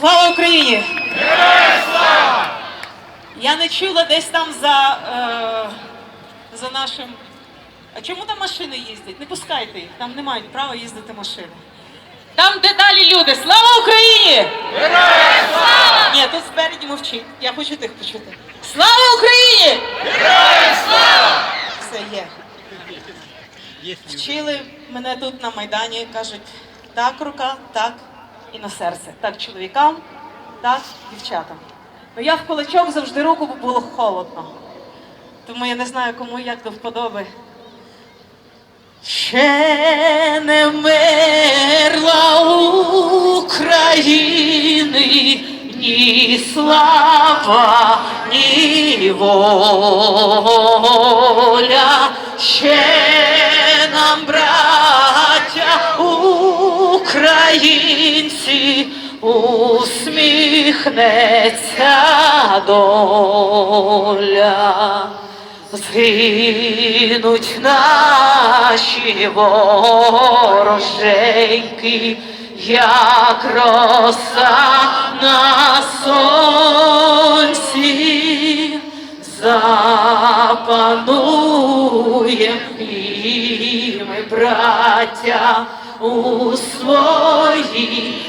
Слава Україні! Я не чула десь там за, е, за нашим. А чому там машини їздять? Не пускайте їх, там не мають права їздити машини. Там, де далі люди. Слава Україні! Героям слава! Ні, тут спереді мовчить. Я хочу тих почути. Слава Україні! Героям слава! Все є. Вчили мене тут на Майдані, кажуть, так рука, так і на серце. Так чоловікам, так дівчатам. Ну я в кулачок завжди руку, було холодно. Тому я не знаю, кому як до вподоби. Ще не вмерла України ні слава, ні воля. Ще усміхнеться доля. Згинуть наші вороженьки, як роса на сонці, запануєм і ми, браття, у своїй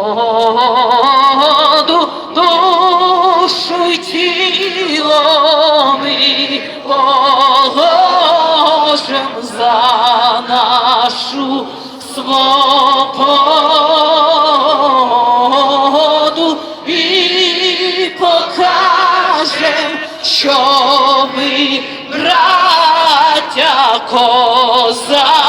душу й тіло ми положим за нашу свободу і покажем, що ми браття козацького